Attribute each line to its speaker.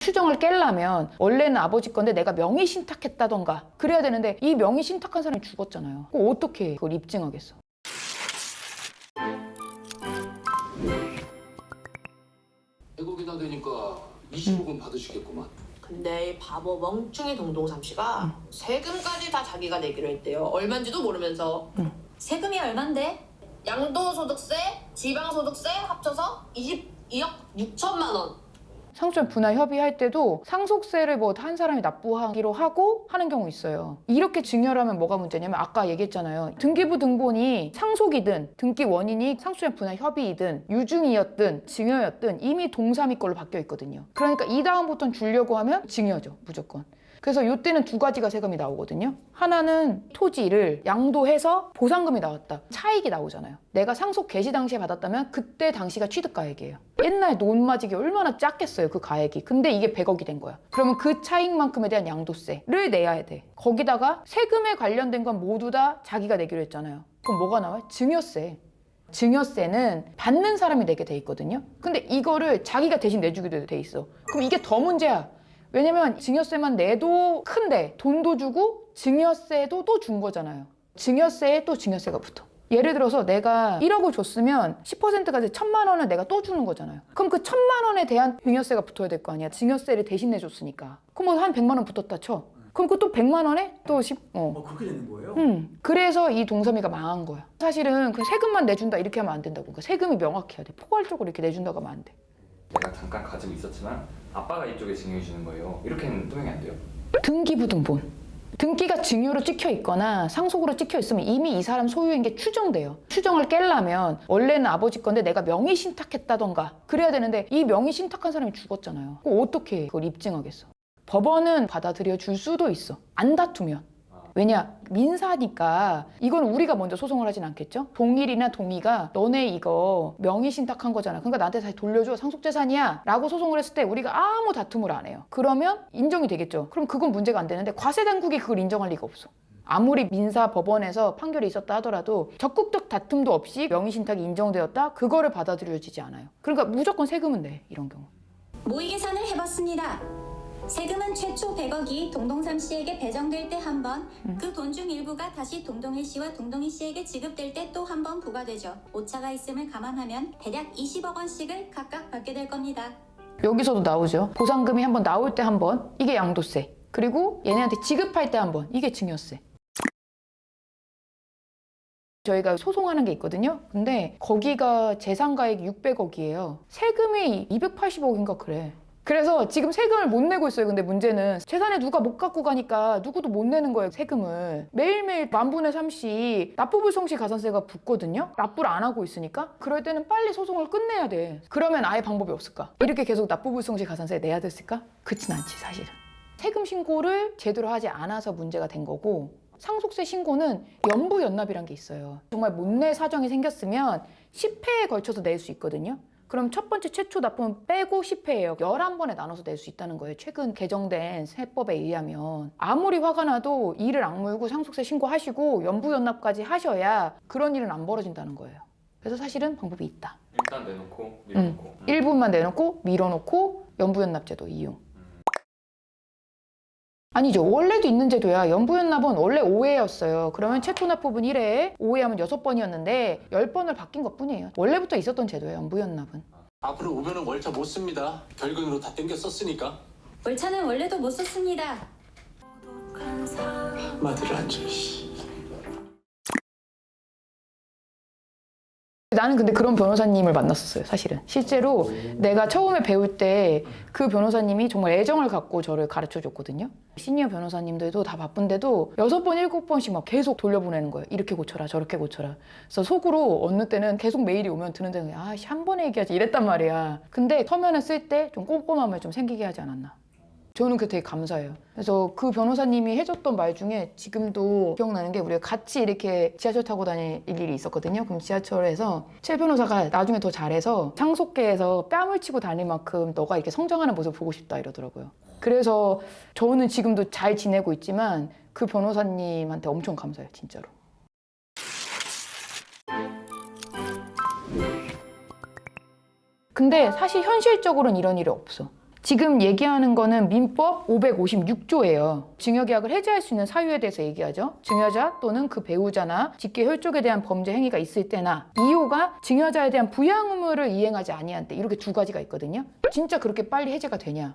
Speaker 1: 추정을 깨려면 원래는 아버지 건데 내가 명의 신탁했다던가 그래야 되는데 이 명의 신탁한 사람이 죽었잖아요. 그거 어떻게 그걸 입증하겠어?
Speaker 2: 해고기다 되니까 25분 받으시겠구만.
Speaker 3: 근데 이 바보 멍충이 동동삼 씨가 세금까지 다 자기가 내기로 했대요. 얼마인지도 모르면서
Speaker 4: 세금이 얼만데?
Speaker 3: 양도소득세, 지방소득세 합쳐서 22억 6천만 원.
Speaker 1: 상속세 분할 협의할 때도 상속세를 뭐 한 사람이 납부하기로 하고 하는 경우 있어요. 이렇게 증여하면 뭐가 문제냐면 아까 얘기했잖아요. 등기부 등본이 상속이든 등기 원인이 상속세 분할 협의이든 유증이었든 증여였든 이미 동사미 걸로 바뀌어 있거든요. 그러니까 이 다음부터는 주려고 하면 증여죠, 무조건. 그래서 이때는 두 가지가 세금이 나오거든요. 하나는 토지를 양도해서 보상금이 나왔다. 차익이 나오잖아요. 내가 상속 개시 당시에 받았다면 그때 당시가 취득가액이에요. 옛날 논마직이 얼마나 작겠어요, 그 가액이. 근데 이게 100억이 된 거야. 그러면 그 차익만큼에 대한 양도세를 내야 돼. 거기다가 세금에 관련된 건 모두 다 자기가 내기로 했잖아요. 그럼 뭐가 나와요? 증여세. 증여세는 받는 사람이 내게 돼 있거든요. 근데 이거를 자기가 대신 내주기도 돼 있어. 그럼 이게 더 문제야. 왜냐면 증여세만 내도 큰데 돈도 주고 증여세도 또 준 거잖아요. 증여세에 또 증여세가 붙어. 예를 들어서 내가 1억을 줬으면 10%가 돼 천만 원을 내가 또 주는 거잖아요. 그럼 그 천만 원에 대한 증여세가 붙어야 될 거 아니야. 증여세를 대신 내줬으니까. 그럼 뭐 한 100만 원 붙었다 쳐. 그럼 그또 100만 원에 또 10, 어.
Speaker 5: 어 그렇게 되는 거예요?
Speaker 1: 음, 그래서 이 동서미가 망한 거야. 사실은 그 세금만 내준다 이렇게 하면 안 된다고. 그러니까 세금이 명확해야 돼. 포괄적으로 이렇게 내준다고 하면 안 돼.
Speaker 6: 내가 잠깐 가지고 있었지만 아빠가 이쪽에 증여해 주는 거예요. 이렇게는 통용이 안 돼요.
Speaker 1: 등기부등본. 등기가 증여로 찍혀 있거나 상속으로 찍혀 있으면 이미 이 사람 소유인 게 추정돼요. 추정을 깨려면 원래는 아버지 건데 내가 명의 신탁했다던가 그래야 되는데 이 명의 신탁한 사람이 죽었잖아요. 어떻게 그걸 입증하겠어? 법원은 받아들여 줄 수도 있어. 안 다투면. 왜냐 민사니까 이건 우리가 먼저 소송을 하진 않겠죠? 동일이나 동의가 너네 이거 명의 신탁한 거잖아. 그러니까 나한테 다시 돌려줘. 상속재산이야. 라고 소송을 했을 때 우리가 아무 다툼을 안 해요. 그러면 인정이 되겠죠. 그럼 그건 문제가 안 되는데 과세당국이 그걸 인정할 리가 없어. 아무리 민사 법원에서 판결이 있었다 하더라도 적극적 다툼도 없이 명의 신탁이 인정되었다? 그거를 받아들여지지 않아요. 그러니까 무조건 세금은 내 이런 경우.
Speaker 4: 모의 계산을 해봤습니다. 세금은 최초 100억이 동동삼 씨에게 배정될 때 한 번, 그 돈 중 일부가 다시 동동일 씨와 동동희 씨에게 지급될 때 또 한 번 부과되죠. 오차가 있음을 감안하면 대략 20억 원씩을 각각 받게 될 겁니다.
Speaker 1: 여기서도 나오죠. 보상금이 한번 나올 때 한 번, 이게 양도세. 그리고 얘네한테 지급할 때 한 번, 이게 증여세. 저희가 소송하는 게 있거든요. 근데 거기가 재산가액 600억이에요. 세금이 280억인가 그래. 그래서 지금 세금을 못 내고 있어요. 근데 문제는 재산에 누가 못 갖고 가니까 누구도 못 내는 거예요. 세금을. 매일매일 만분의 3씩 납부불 성시 가산세가 붙거든요. 납부를 안 하고 있으니까. 그럴 때는 빨리 소송을 끝내야 돼. 그러면 아예 방법이 없을까? 이렇게 계속 납부불 성시 가산세 내야 됐을까? 그렇진 않지 사실은. 세금 신고를 제대로 하지 않아서 문제가 된 거고 상속세 신고는 연부 연납이란 게 있어요. 정말 못 낼 사정이 생겼으면 10회에 걸쳐서 낼 수 있거든요. 그럼 첫 번째 최초 납부는 빼고 10회예요. 11번에 나눠서 낼 수 있다는 거예요. 최근 개정된 세법에 의하면. 아무리 화가 나도 이를 악물고 상속세 신고하시고 연부 연납까지 하셔야 그런 일은 안 벌어진다는 거예요. 그래서 사실은 방법이 있다.
Speaker 6: 일단 내놓고 밀어놓고. 음.
Speaker 1: 일부만 내놓고 밀어놓고 연부연납제도 이용. 아니죠. 원래도 있는 제도야. 연부연납은 원래 5회였어요. 그러면 최초 납부분 1회에 5회 하면 6번이었는데 10번을 바뀐 것 뿐이에요. 원래부터 있었던 제도예요. 연부연납은.
Speaker 2: 앞으로 오면은 월차 못 씁니다. 결근으로 다 땡겨 썼으니까.
Speaker 4: 월차는 원래도 못 썼습니다.
Speaker 2: 마디를. 씨.
Speaker 1: 나는 근데 그런 변호사님을 만났었어요, 사실은. 실제로 내가 처음에 배울 때 그 변호사님이 정말 애정을 갖고 저를 가르쳐 줬거든요. 시니어 변호사님들도 다 바쁜데도 여섯 번, 일곱 번씩 막 계속 돌려보내는 거예요. 이렇게 고쳐라, 저렇게 고쳐라. 그래서 속으로 어느 때는 계속 메일이 오면 드는 생각이 아, 씨, 한 번에 얘기하지 이랬단 말이야. 근데 서면을 쓸 때 좀 꼼꼼함을 좀 생기게 하지 않았나. 저는 그게 되게 감사해요. 그래서 그 변호사님이 해줬던 말 중에 지금도 기억나는 게 우리가 같이 이렇게 지하철 타고 다닐 일이 있었거든요. 그럼 지하철에서 최 변호사가 나중에 더 잘해서 상속계에서 뺨을 치고 다닐 만큼 너가 이렇게 성장하는 모습 보고 싶다 이러더라고요. 그래서 저는 지금도 잘 지내고 있지만 그 변호사님한테 엄청 감사해요, 진짜로. 근데 사실 현실적으로는 이런 일이 없어. 지금 얘기하는 거는 민법 556조예요. 증여계약을 해지할 수 있는 사유에 대해서 얘기하죠. 증여자 또는 그 배우자나 직계 혈족에 대한 범죄 행위가 있을 때나 2호가 증여자에 대한 부양 의무를 이행하지 아니한 때 이렇게 두 가지가 있거든요. 진짜 그렇게 빨리 해제가 되냐?